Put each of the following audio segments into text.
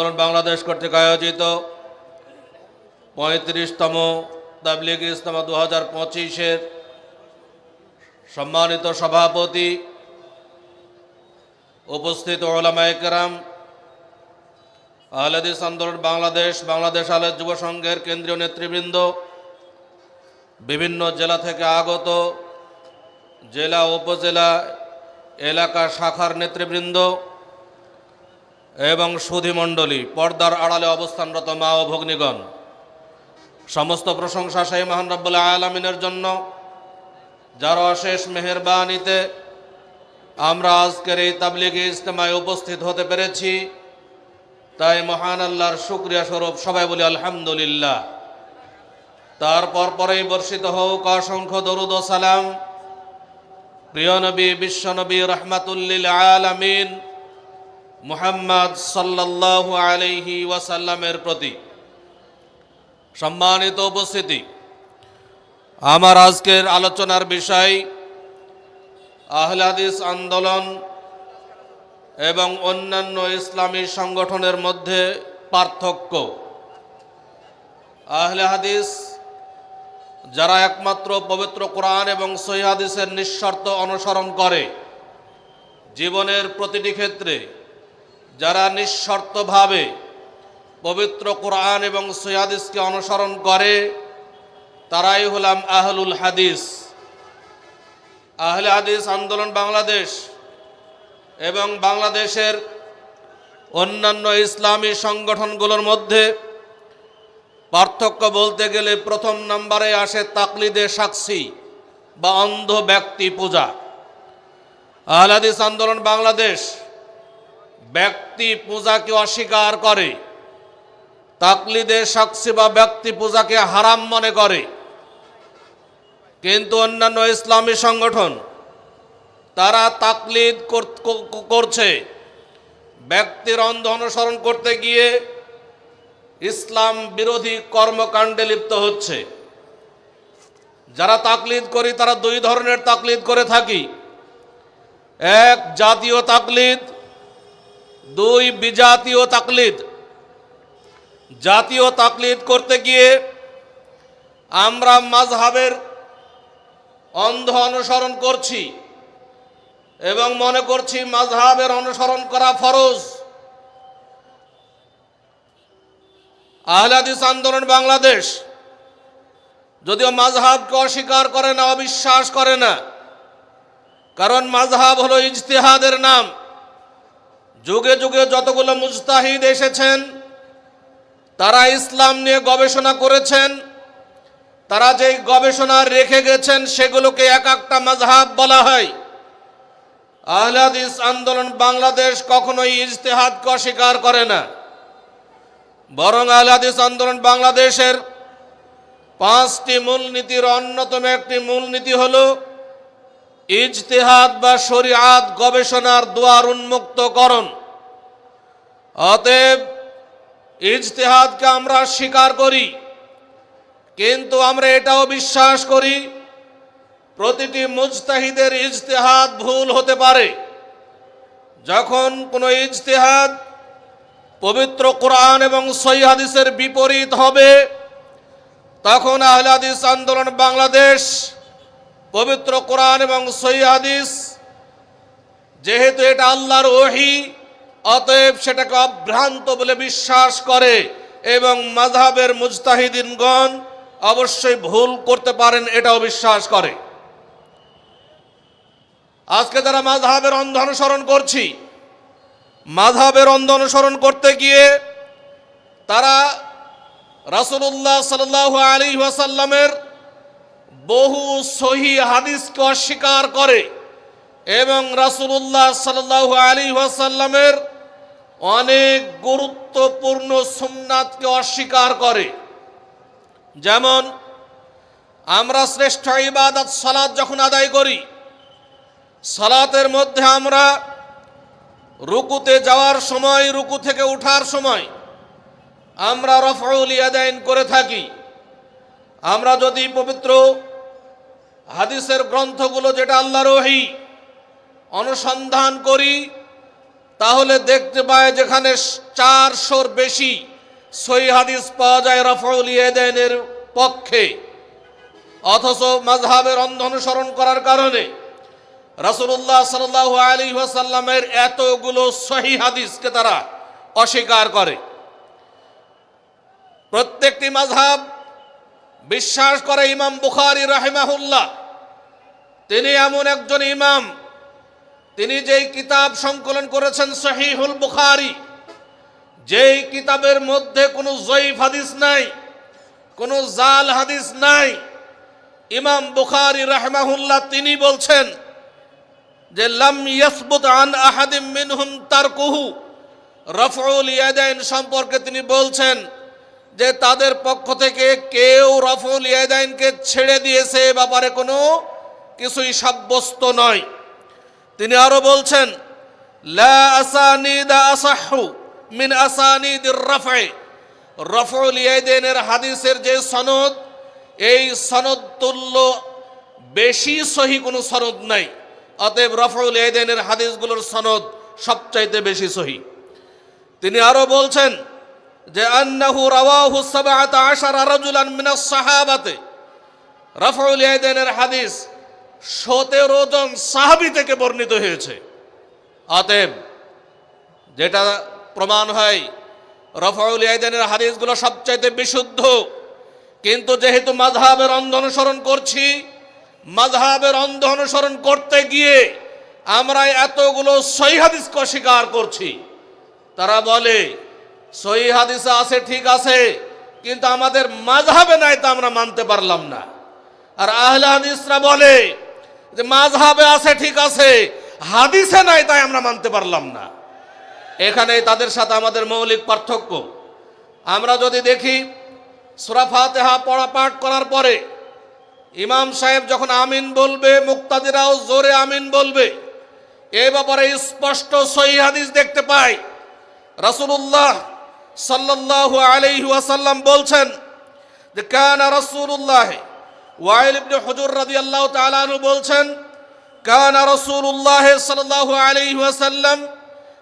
আন্দোলন বাংলাদেশ কর্তৃক আয়োজিত পঁয়ত্রিশতম তাবলিগ ইসলামা দু হাজার পঁচিশের সম্মানিত সভাপতি, উপস্থিত ওলামায়ে কেরাম আহলেদিস আন্দোলন বাংলাদেশ বাংলাদেশ আহলেদ যুব সংঘের কেন্দ্রীয় নেতৃবৃন্দ, বিভিন্ন জেলা থেকে আগত জেলা, উপজেলা এলাকা শাখার নেতৃবৃন্দ এবং সুধীমণ্ডলী পর্দার আড়ালে অবস্থানরত মা ও ভগ্নিগণ। সমস্ত প্রশংসা সেই মহান রব্বুল্লাহ আলমিনের জন্য, যার অশেষ মেহেরবানিতে আমরা আজকের এই তাবলিগে ইজতেমায় উপস্থিত হতে পেরেছি। তাই মহান আল্লাহর শুক্রিয়া স্বরূপ সবাই বলি আলহামদুলিল্লাহ। তারপর পরেই বর্ষিত হোক অসংখ্য দরুদ সালাম। প্রিয় নবী বিশ্বনবী রহমাতুল্লিল আলামিন। মুহাম্মদ সাল্লাল্লাহু আলাইহি ওয়াসাল্লামের প্রতি সম্মানিত উপস্থিতি। আমার আজকের আলোচনার বিষয় আহলাদিস আন্দোলন এবং অন্যান্য ইসলামী সংগঠনের মধ্যে পার্থক্য। আহলে হাদিস যারা একমাত্র পবিত্র কোরআন এবং সহি হাদিসের নিঃশর্ত অনুসরণ করে, জীবনের প্রতিটি ক্ষেত্রে যারা নিঃশর্তভাবে পবিত্র কোরআন এবং সৈয়াদিসকে অনুসরণ করে, তারাই হলাম আহলুল হাদিস। আহলে হাদিস আন্দোলন বাংলাদেশ এবং বাংলাদেশের অন্যান্য ইসলামী সংগঠনগুলোর মধ্যে পার্থক্য বলতে গেলে প্রথম নম্বরে আসে তাকলিদে সাক্ষী বা অন্ধ ব্যক্তি পূজা। আহলাদিস আন্দোলন বাংলাদেশ ব্যক্তি পূজাকে অস্বীকার করে, তাকলিদে সাক্ষী বা ব্যক্তি পূজাকে হারাম মনে করে। কিন্তু অন্যান্য ইসলামী সংগঠন, তারা তাকলিদ করছে। ব্যক্তির অন্ধ অনুসরণ করতে গিয়ে ইসলাম বিরোধী কর্মকাণ্ডে লিপ্ত হচ্ছে। যারা তাকলিদ করি, তারা দুই ধরনের তাকলিদ করে থাকি। এক জাতীয় তাকলিদ দুই বিজাতীয় তাকলিদ। জাতীয় তাকলিদ করতে গিয়ে আমরা মাযহাবের অন্ধ অনুসরণ করছি এবং মনে করছি মাঝহাবের অনুসরণ করা ফরজ। আহলাদিস আন্দোলন বাংলাদেশ যদিও মাঝহাবকে অস্বীকার করে না, অবিশ্বাস করে না, কারণ মাযহাব হলো ইজতেহাদের নাম। যুগে যুগে যতগুলো মুস্তাহিদ এসেছেন, তারা ইসলাম নিয়ে গবেষণা করেছেন, তারা যেই গবেষণা রেখে গেছেন সেগুলোকে এক একটা মাযহাব বলা হয়। আহলাদিস আন্দোলন বাংলাদেশ কখনোই ইজতেহাদকে অস্বীকার করে না। বরং আহলাদিস আন্দোলন বাংলাদেশের পাঁচটি মূলনীতির অন্যতম একটি মূলনীতি হল ইজতেহাদ বা শরিয়াত গবেষণার দুয়ার উন্মুক্তকরণ অতএব ইজতেহাদকে আমরা স্বীকার করি, কিন্তু আমরা এটাও বিশ্বাস করি, প্রতিটি মুজতাহিদের ইজতেহাদ ভুল হতে পারে। যখন কোনো ইজতেহাদ পবিত্র কোরআন এবং সহি হাদিসের বিপরীত হবে, তখন আহলে হাদিস আন্দোলন বাংলাদেশ পবিত্র কোরআন এবং সহি হাদিস। যেহেতু এটা আল্লাহর ওহি, অতএব সেটাকে অভ্রান্ত বলে বিশ্বাস করে এবং মাযহাবের মুজতাহিদিনগণ অবশ্যই ভুল করতে পারেন এটাও বিশ্বাস করে। আজকে যারা মাযহাবের অন্ধ অনুসরণ করছি, মাযহাবের অন্ধ অনুসরণ করতে গিয়ে তারা রাসূলুল্লাহ সাল্লাল্লাহু আলী ওয়াসাল্লামের বহু সহি হাদিসকে অস্বীকার করে এবং রাসূলুল্লাহ সাল্লাল্লাহু আলাইহি ওয়াসাল্লামের অনেক গুরুত্বপূর্ণ সুন্নাতকে অস্বীকার করে। যেমন, আমরা শ্রেষ্ঠ ইবাদত সালাত যখন আদায় করি, সালাতের মধ্যে আমরা রুকুতে যাওয়ার সময়, রুকু থেকে ওঠার সময় আমরা রফউল ইয়াদাইন করে থাকি। আমরা যদি পবিত্র হাদিসের গ্রন্থগুলো যেটা আল্লাহর ওহী অনুসন্ধান করি, তাহলে দেখতে পায় যেখানে চারশোর বেশি সই হাদিস পাওয়া যায় রফউল ইয়েদেনের পক্ষে। অথচ মাযহাবের অন্ধ অনুসরণ করার কারণে রাসূলুল্লাহ সাল্লাল্লাহু আলাইহি ওয়াসাল্লামের এতগুলো সহি হাদিসকে তারা অস্বীকার করে। প্রত্যেকটি মাযহাব বিশ্বাস করে ইমাম বুখারি রাহেমাহুল্লাহ। তিনি এমন একজন ইমাম, তিনি যেই কিতাব সংকলন করেছেন সহিহুল বুখারি, যেই কিতাবের মধ্যে কোনো জয়ীফ হাদিস নাই, কোনো জাল হাদিস নাই, ইমাম বুখারি রাহমাহুল্লাহ তিনি বলছেন যে, লাম ইয়াসবুত আন আহাদিম মিনহুম তারকুহু। রফউল ইয়াদাইন সম্পর্কে তিনি বলছেন যে তাদের পক্ষ থেকে কেউ রফউল ইয়াদাইনকে ছেড়ে দিয়েছে এ ব্যাপারে কোনো কিছুই সাব্যস্ত নয়। তিনি আরও বলছেন, লা মিন আসানিদির ইয়াদাইনের হাদিসের যে সনদ, এই সনদ তুল্য বেশি সহি কোনো সনদ নাই। অতএব রফউল ইয়াদাইনের হাদিসগুলোর সনদ সবচাইতে বেশি সহি। তিনি আরও বলছেন যে আন্নাহু রাওয়াহু সাবআত আশারা রাজুলান মিনাস সাহাবাতে। রফউল ইয়াদাইনের হাদিস সতেরো জন সাহাবি থেকে বর্ণিত হয়েছে। অতএব যেটা প্রমাণ হয়, রফাউল ইয়াদানের হাদিসগুলো সবচাইতে বিশুদ্ধ। কিন্তু যেহেতু মাযহাবের অন্ধ অনুসরণ করছি, মাযহাবের অন্ধ অনুসরণ করতে গিয়ে আমরা এতগুলো সহি হাদিসকে অস্বীকার করছি। তারা বলে সহি হাদিসে আছে, ঠিক আছে, কিন্তু আমাদের মাযহাবে নাই তা আমরা মানতে পারলাম না। আর আহলে হাদিসরা বলে যে মাযহাবে আছে, ঠিক আছে, হাদিসে নাই তাই আমরা মানতে পারলাম না। এখানে তাদের সাথে আমাদের মৌলিক পার্থক্য। আমরা যদি দেখি, সূরা ফাতিহা পড়া পাঠ করার পরে ইমাম সাহেব যখন আমিন বলবে, মুক্তাদিরাও জোরে আমিন বলবে, এ ব্যাপারে স্পষ্ট সহি হাদিস দেখতে পাই। রাসূলুল্লাহ সাল্লাল্লাহু আলাইহি ওয়াসাল্লাম বলছেন যে কানা রাসূলুল্লাহ ওয়াইল ইবনে হুজুর রাদিয়াল্লাহু তাআলা আনহু বলছেন কানা রাসূলুল্লাহ সাল্লাল্লাহু আলাইহি ওয়াসাল্লাম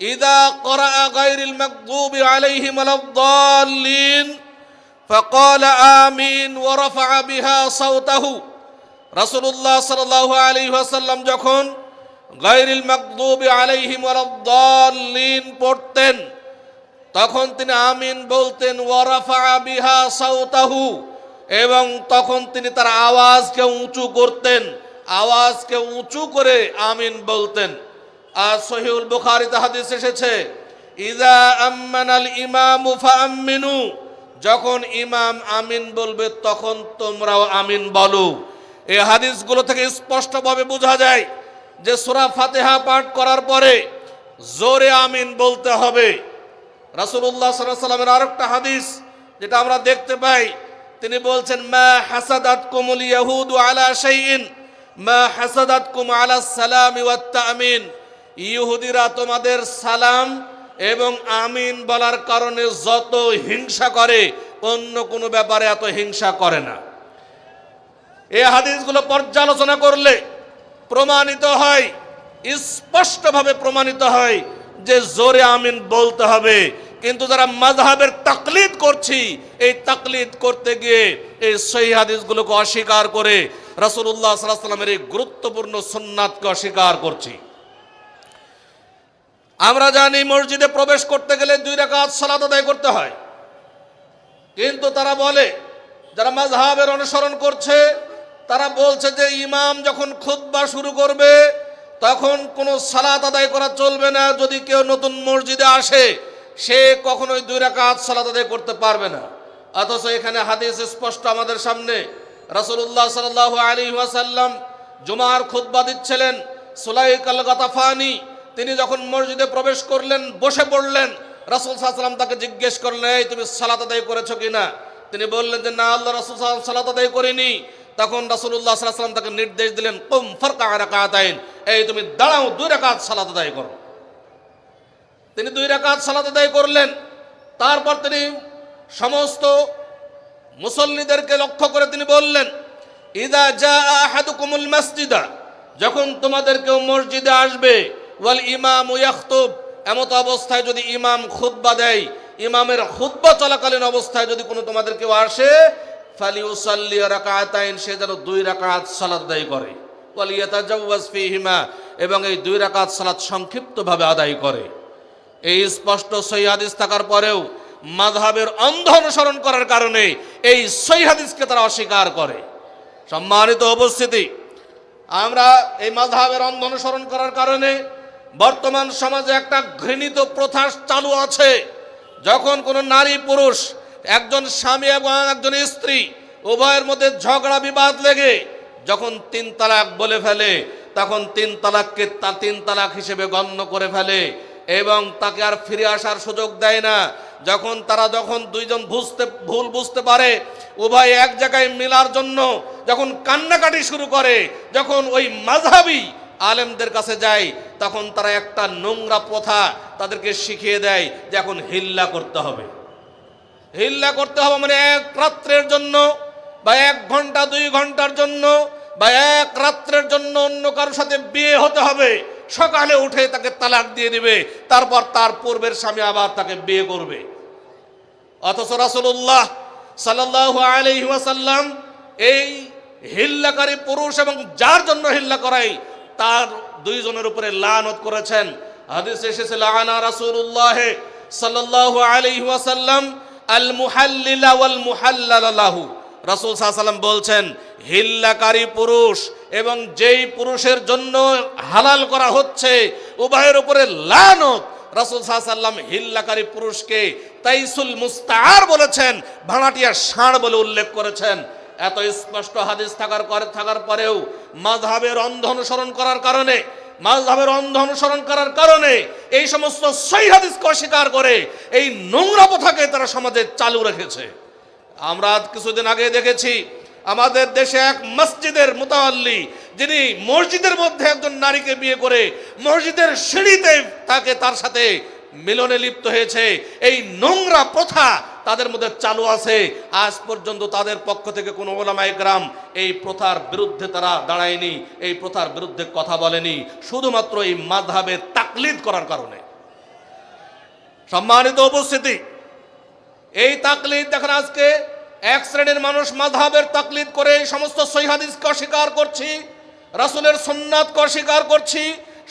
ইদা قرأ غير المغضوب عليهم ولا الضالين فقال آمين ورفع بها صوته রাসূলুল্লাহ সাল্লাল্লাহু আলাইহি ওয়াসাল্লাম যখন গায়রিল মাগদুবি আলাইহিম ওয়ালাদ-দাল্লিন পড়তেন তখন তিনি আমিন বলতেন ওয়ারাফা বিহা সাউতাহু। এবং তখন তিনি তার আওয়াজকে উঁচু করতেন, আওয়াজকে উঁচু করে আমিন বলতেন। আর সহিউল বুখারীতে হাদিস এসেছে ইদা আম্মানাল ইমামু ফাআমিনু যখন ইমাম আমিন বলবে, তখন তোমরাও আমিন বলো। এই হাদিসগুলো থেকে স্পষ্টভাবে বোঝা যায় যে সূরা ফাতিহা পাঠ করার পরে জোরে আমিন বলতে হবে। আলাইহি সাল্লামের আরেকটা হাদিস, যেটা আমরা দেখতে পাই। তিনি বলছেন, মা হাসাদাত কুমুল ইয়াহুদু আলা শাইইন, মা হাসাদাত কুম আলা সালামি তামিন। ইহুদিরা তোমাদের সালাম এবং আমিন বলার কারণে যত হিংসা করে, অন্য কোনো ব্যাপারে এত হিংসা করে না। এই হাদিসগুলো পর্যালোচনা করলে প্রমাণিত হয়, স্পষ্টভাবে প্রমাণিত হয় যে জোরে আমিন বলতে হবে। কিন্তু যারা মাযহাবের তাকলিদ করছি, এই তাকলিদ করতে গিয়ে এই সহি হাদিসগুলোকে অস্বীকার করে সাল্লাল্লাহু সাল্লামের এই গুরুত্বপূর্ণ সুন্নাতকে অস্বীকার করছি। আমরা জানি মসজিদে প্রবেশ করতে গেলে দুই রাকাত সালাত আদায় করতে হয়। কিন্তু তারা বলে, যারা মাযহাবের অনুসরণ করছে, তারা বলছে যে ইমাম যখন খুতবা শুরু করবে তখন কোনো সালাত আদায় করা চলবে না। যদি কেউ নতুন মসজিদে আসে, সে কখনোই দুই রাকাত সালাত আদায় করতে পারবে না। অথচ এখানে হাদিস স্পষ্ট আমাদের সামনে। রাসূলুল্লাহ সাল্লাল্লাহু আলাইহি ওয়াসাল্লাম জুমার খুতবা দিচ্ছিলেন, সুলাইক আল গাতাফানি তিনি যখন মসজিদে প্রবেশ করলেন, বসে পড়লেন, রাসূল সাল্লাম তাকে জিজ্ঞেস করলেন, এই তুমি সালাত আদায় করেছ কিনা? তিনি বললেন যে, না, আল্লাহ রাসূল সালাত আদায় করিনি। তখন আলাইহি ওয়াসাল্লাম তাকে নির্দেশ দিলেন, কুম ফারকা রাকাতাইন এই তুমি দাঁড়াও, দুই রাকাত সালাত আদায় করো। তিনি দুই রাকাত সালাত আদায় করলেন। তারপর তিনি সমস্ত মুসল্লিদেরকে লক্ষ্য করে তিনি বললেন, ইদা জা আহাদুকুমুল মসজিদা। যখন তোমাদের কেউ মসজিদে আসবে, ওয়াল ইমাম ইয়াখতুব। এমত অবস্থায় যদি ইমাম খুতবা দেয়, ইমামের খুতবা চলাকালীন অবস্থায় যদি কোনো তোমাদের কেউ আসে ফালি উসাল্লি রাকাতাইন, সে যেন দুই রাকাত সালাত আদায় করে। ওয়ালিয়াতাজাওয়াজ ফিহিমা, এবং এই দুই রাকাত সালাত সংক্ষিপ্তভাবে আদায় করে। এই স্পষ্ট সই হাদিস থাকার পরেও মাযহাবের অন্ধ অনুসরণ করার কারণে এই সই হাদিসকে তারা অস্বীকার করে। সম্মানিত উপস্থিতি, আমরা এই মাযহাবের অন্ধ অনুসরণ করার কারণে বর্তমান সমাজে একটা ঘৃণিত প্রথা চালু আছে। যখন কোনো নারী পুরুষ একজন স্বামী এবং একজন স্ত্রী, উভয়ের মধ্যে ঝগড়া, বিবাদ লেগে যখন তিন তালাক বলে ফেলে, তখন তিন তালাককে তা তিন তালাক হিসেবে গণ্য করে ফেলে এবং তাকে আর ফিরে আসার সুযোগ দেয় না। যখন তারা যখন দুইজন বুঝতে, ভুল বুঝতে পারে, উভয় এক জায়গায় মেলার জন্য যখন কান্নাকাটি শুরু করে, যখন ওই মাঝহাবি আলেমদের কাছে যায়, তখন তারা একটা নোংরা প্রথা তাদেরকে শিখিয়ে দেয় যে এখন হিল্লা করতে হবে। হিল্লা করতে হবে মানে এক রাত্রের জন্য বা এক ঘণ্টা, দুই ঘণ্টার জন্য বা এক রাত্রের জন্য অন্য কারোর সাথে বিয়ে হতে হবে। সকালে উঠে তাকে তালাক দিয়ে দিবে, তারপর তার পূর্বের স্বামী আবার তাকে বিয়ে করবে। অথচ রাসুল্লাহ ওয়াসাল্লাম এই হিল্লাকারী পুরুষ এবং যার জন্য হিল্লা করাই, তার দুইজনের উপরে লানত করেছেন। হাদিসে এসেছে, লানা রাসূলুল্লাহ সাল্লাল্লাহু আলাইহি ওয়াসাল্লাম আল মুহাল্লিলা ওয়াল মুহাল্লাল লাহু। রাসূল সাল্লাল্লাহু বলছেন, হিল্লাকারী পুরুষ এবং যেই পুরুষের জন্য হালাল করা হচ্ছে, উভয়ের উপরে লানত। রাসূল সাল্লাম হিল্লাকারী পুরুষকে তাইসুল মুস্তার বলেছেন ভাড়াটিয়া ষাঁড় বলে উল্লেখ করেছেন। এত স্পষ্ট হাদিস থাকার করে থাকার পরেও মাযহাবের অন্ধ অনুসরণ করার কারণে মাযহাবের অন্ধ অনুসরণ করার কারণে এই সমস্ত সই হাদিসকে অস্বীকার করে এই নোংরা প্রথাকে তারা সমাজে চালু রেখেছে। আমরা কিছুদিন আগে দেখেছি, আমাদের দেশে এক মসজিদের মোতাল্লি যিনি মসজিদের মধ্যে একজন নারীকে বিয়ে করে মসজিদের সিঁড়িতে তাকে তার সাথে মিলনে লিপ্ত হয়েছে। এই নোংরা প্রথা তাদের মধ্যে চালু আছে। আজ পর্যন্ত তাদের পক্ষ থেকে কোনো ওলামাই গ্রাম এই প্রথার বিরুদ্ধে তারা দাঁড়ায়নি, এই প্রথার বিরুদ্ধে কথা বলেনি, শুধুমাত্র এই মাধাবের তাকলিদ করার কারণে। সম্মানিত উপস্থিতি, এই তাকলিদ দেখেন আজকে এক শ্রেণির মানুষ মাধাবের তাকলিদ করে এই সমস্ত সহিহাদিসকে অস্বীকার করছি, রাসুলের সুন্নাতকে অস্বীকার করছি,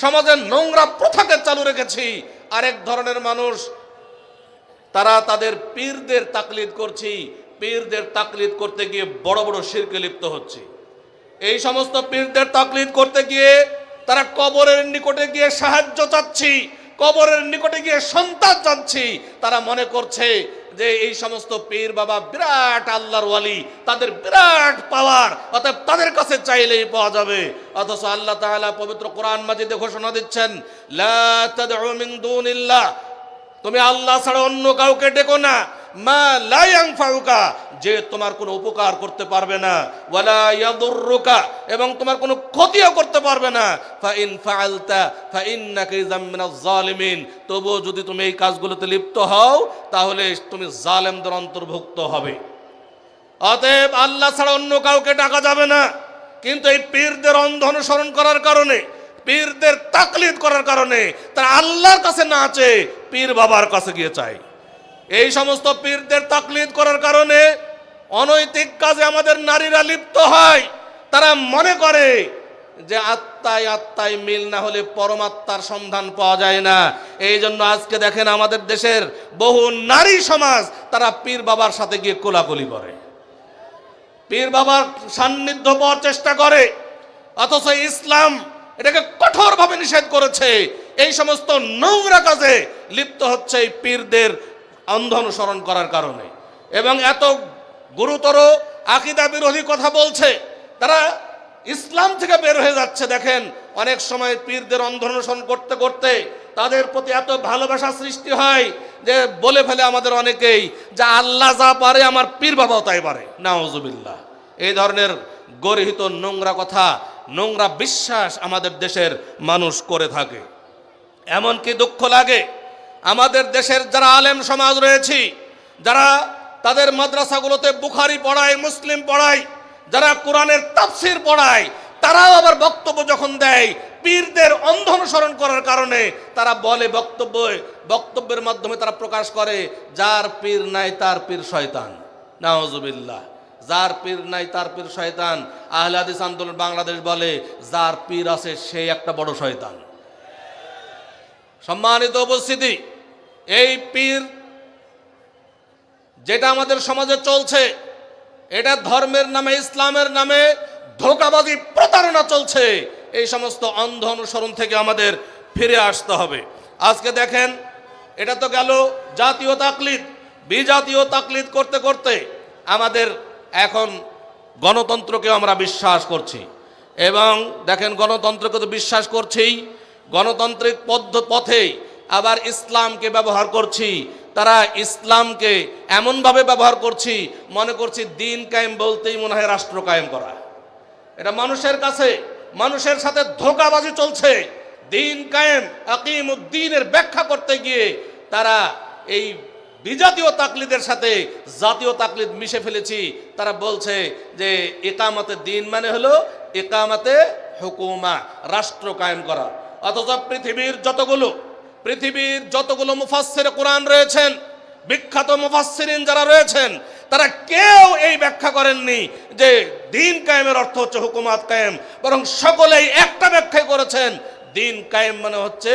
সমাজের নোংরা প্রথাকে চালু রেখেছি। আরেক ধরনের মানুষ তারা তাদের পীরদের তাকলিদ করছি, পীরদের তাকলিদ করতে গিয়ে বড় বড় শিরকে লিপ্ত হচ্ছে। এই সমস্ত পীরদের তাকলিদ করতে গিয়ে তারা কবরের নিকটে গিয়ে সাহায্য চাচ্ছি, কবরের নিকটে গিয়ে সন্তান চাচ্ছি। তারা মনে করছে যে এই সমস্ত পীর বাবা বিরাট আল্লাহর ওয়ালি, তাদের বিরাট পাওয়ার অতএব তাদের কাছে চাইলেই পাওয়া যাবে। অথচ আল্লাহ তাআলা পবিত্র কোরআন মাজিদে ঘোষণা দিচ্ছেন, লা তাদউ মিন দুনিল্লাহ। তুমি আল্লাহ ছাড়া অন্য কাউকে ডেকো না। মা যে তোমার কোনো উপকার করতে পারবে না। ওয়ালা ইয়াদুররুকা, এবং তোমার কোনো ক্ষতিও করতে পারবে না। ফা তবুও যদি তুমি এই কাজগুলোতে লিপ্ত হও, তাহলে তুমি জালেমদের অন্তর্ভুক্ত হবে। অতএব আল্লাহ ছাড়া অন্য কাউকে ডাকা যাবে না। কিন্তু এই পীরদের অন্ধ অনুসরণ করার কারণে, পীরদের তাকলিদ করার কারণে, তারা আল্লাহর কাছে না চেয়ে পীর বাবার কাছে গিয়ে চায় এই সমস্ত পীরদের তাকলিদ করার কারণে অনৈতিক কাজে আমাদের নারীরা লিপ্ত হয়। তারা মনে করে যে আত্মায় আত্মায় মিল না হলে পরমাত্মার সন্ধান পাওয়া যায় না। এই জন্য আজকে দেখেন আমাদের দেশের বহু নারী সমাজ তারা পীর বাবার সাথে গিয়ে কোলাকুলি করে। পীর বাবার সান্নিধ্য পাওয়ার চেষ্টা করে। অথচ ইসলাম এটাকে কঠোরভাবে নিষেধ করেছে। এই সমস্ত নোংরা কাজে লিপ্ত হচ্ছে এই পীরদের অন্ধ অনুসরণ করার কারণে। এবং এত গুরুতর আকিদা বিরোধী কথা বলছে, তারা ইসলাম থেকে বের হয়ে যাচ্ছে। দেখেন, অনেক সময় পীরদের অন্ধ অনুসরণ করতে করতে তাদের প্রতি এত ভালোবাসা সৃষ্টি হয় যে বলে ফেলে আমাদের অনেকেই যে আল্লাহ যা পারে আমার পীর বাবাও তাই পারে। নাওজুবিল্লাহ এই ধরনের গর্হিত নোংরা কথা, নোংরা বিশ্বাস আমাদের দেশের মানুষ করে থাকে। এমনকি দুঃখ লাগে? আমাদের দেশের যারা আলেম সমাজ রয়েছে, যারা তাদের মাদ্রাসাগুলোতে বুখারি পড়ায়, মুসলিম পড়ায়, যারা কোরআনের তাফসির পড়ায়, তারাও আবার বক্তব্য যখন দেয়, পীরদের অন্ধ অনুসরণ করার কারণে তারা বলে বক্তব্য, বক্তব্যের মাধ্যমে তারা প্রকাশ করে, যার পীর নাই তার পীর শয়তান। নাওজুবিল্লাহ যার পীর নাই তার পীর শয়তান। আহলে হাদিস আন্দোলন বাংলাদেশ বলে, যার পীর আছে সে একটা বড় শয়তান। সম্মানিত উপস্থিতি, এই পীর যেটা আমাদের সমাজে চলছে, এটা ধর্মের নামে, ইসলামের নামে ধোকাবাজি প্রতারণা চলছে, এই সমস্ত অন্ধ অনুসরণ থেকে আমাদের ফিরে আসতে হবে। আজকে দেখেন, এটা তো গেল জাতীয় তাকলিদ, বিজাতীয় তাকলিদ করতে করতে আমাদের এখন গণতন্ত্রকে আমরা বিশ্বাস করছি। এবং দেখেন, গণতন্ত্রকে তো বিশ্বাস করছেই গণতান্ত্রিক পদ্ধ পথেই আবার ইসলামকে ব্যবহার করছি। তারা ইসলামকে এমনভাবে ব্যবহার করছি, মনে করছি দিন কায়েম বলতেই মনে হয় রাষ্ট্র কায়েম করা। এটা মানুষের কাছে, মানুষের সাথে ধোকাবাজি চলছে। দিন কায়েম আকিম উদ্দিনের ব্যাখ্যা করতে গিয়ে তারা এই বিজাতীয় তাকলিদের সাথে জাতীয় তাকলিদ মিশে ফেলেছি। তারা বলছে যে একামতে দিন মানে হলো একামতে হুকুমা, রাষ্ট্র কায়েম করা। অথচ পৃথিবীর যতগুলো পৃথিবীর যতগুলো মুফাসসির কোরআন রয়েছেন, বিখ্যাত মুফাসসিরিন যারা রয়েছেন, তারা কেউ এই ব্যাখ্যা করেননি যে দিন কায়েমের অর্থ হচ্ছে হুকুমাত কায়েম। বরং সকলেই একটা ব্যাখ্যাই করেছেন, দিন কায়েম মানে হচ্ছে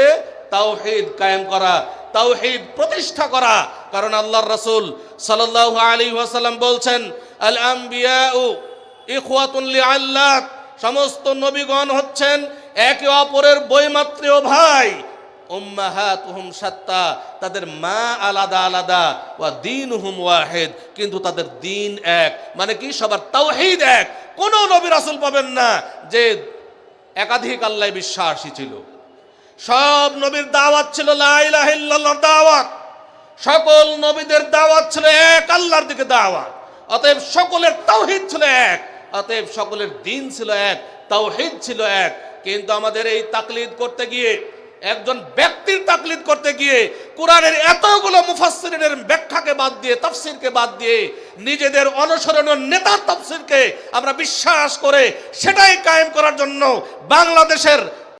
তাওহীদ কায়েম করা, তাওহীদ প্রতিষ্ঠা করা। কারণ আল্লাহর রাসূল সাল্লাল্লাহু আলাইহি ওয়াসাল্লাম বলছেন আল আম্বিয়াউ ইখওয়াতুন লিআল্লাত সমস্ত নবীগণ হচ্ছেন একে অপরের বইমাত্রেয় ভাই। উম্মাহাতুহুম সাত্তা, তাদের মা আলাদা আলাদা, ওয়া দীনহুম ওয়াহিদ, কিন্তু তাদের দিন এক। মানে কি? সবার তাওহীদ এক। কোন নবী রাসূল পাবেন না যে একাধিক আল্লাহ বিশ্বাসী ছিল। সব নবীর দাওয়াত ছিল লা দাওয়াত। সকল নবীদের দাওয়াত ছিল এক, আল্লাহর দিকে দাওয়াত। অতএব সকলের তাওহীদ ছিল এক, অতএব সকলের দিন ছিল এক, তাওহীদ ছিল এক। কিন্তু আমাদের এই তাকলিদ করতে গিয়ে, একজন ব্যক্তির তাকলিদ করতে গিয়ে, কোরআনের এতগুলো মুফাসসিরের ব্যাখ্যাকে বাদ দিয়ে, তাফসিরকে বাদ দিয়ে, নিজেদের অনুসরণীয় নেতার তাফসিরকে আমরা বিশ্বাস করে সেটাই কায়েম করার জন্য বাংলাদেশের